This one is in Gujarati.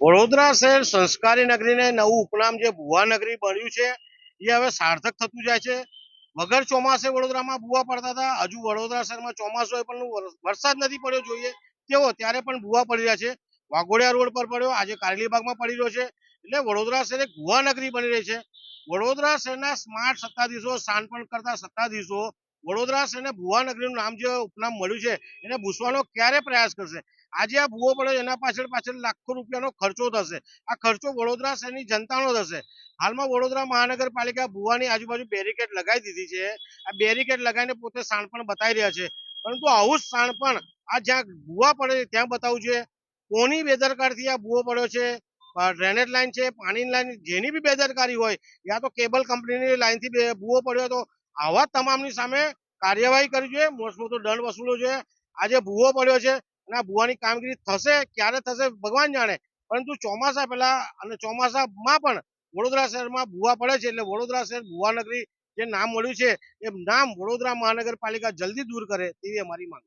વડોદરા શહેર સંસ્કારી નગરીને નવું ઉપનામ જે ભુવા નગરી બન્યું છે, એ હવે સાર્થક થતું જાય છે. વગર ચોમાસે વડોદરામાં ભુવા પડતા હતા. હજુ વડોદરા શહેરમાં ચોમાસું હોય પણ વરસાદ નથી પડ્યો જોઈએ. તેવો ત્યારે પણ ભુવા પડી રહ્યા છે. વાઘોડિયા રોડ પર પડ્યો. આજે કારેલીબાગમાં પડી રહ્યો છે. એટલે વડોદરા શહેર ભૂવા નગરી બની રહી છે. વડોદરા શહેરના સ્માર્ટ સત્તાધીશો સાનપણ કરતા સત્તાધીશો વડોદરા અને ભુવાનગરીનું નામ જે ઉપનામ મળ્યું છે, એને ભૂસવાનો ક્યારે પ્રયાસ કરશે? આજે આ ભૂવો પડ્યો એના પાછળ પાછળ લાખો રૂપિયાનો ખર્ચો થશે. આ ખર્ચો વડોદરા શહેરની જનતાનો થશે. હાલમાં વડોદરા મહાનગરપાલિકા ભુવાની આજુબાજુ બેરિકેડ લગાવી દીધી છે. આ બેરિકેડ લગાવીને પોતે સાણપણ બતાવી રહ્યા છે. પરંતુ આવું જ સાણપણ આ જ્યાં ભૂવા પડે છે, ત્યાં બતાવવું છે. કોની બેદરકારથી આ ભૂવો પડ્યો છે? ડ્રેનેજ લાઈન છે, પાણીની લાઇન જેની બી બેદરકારી હોય, યા તો કેબલ કંપનીની લાઇનથી ભૂવો પડ્યો તો આવા તમામની સામે કાર્યવાહી કરવી જોઈએ. મોસમો મોટો દંડ વસૂલવો જોઈએ. આજે ભૂવો પડ્યો છે અને આ ભૂવાની કામગીરી થશે, ક્યારે થશે ભગવાન જાણે. પરંતુ ચોમાસા પહેલા અને ચોમાસામાં પણ વડોદરા શહેરમાં ભૂવા પડે છે એટલે વડોદરા શહેર ભૂવા નગરી જે નામ મળ્યું છે, એ નામ વડોદરા મહાનગરપાલિકા જલ્દી દૂર કરે તેવી અમારી માંગ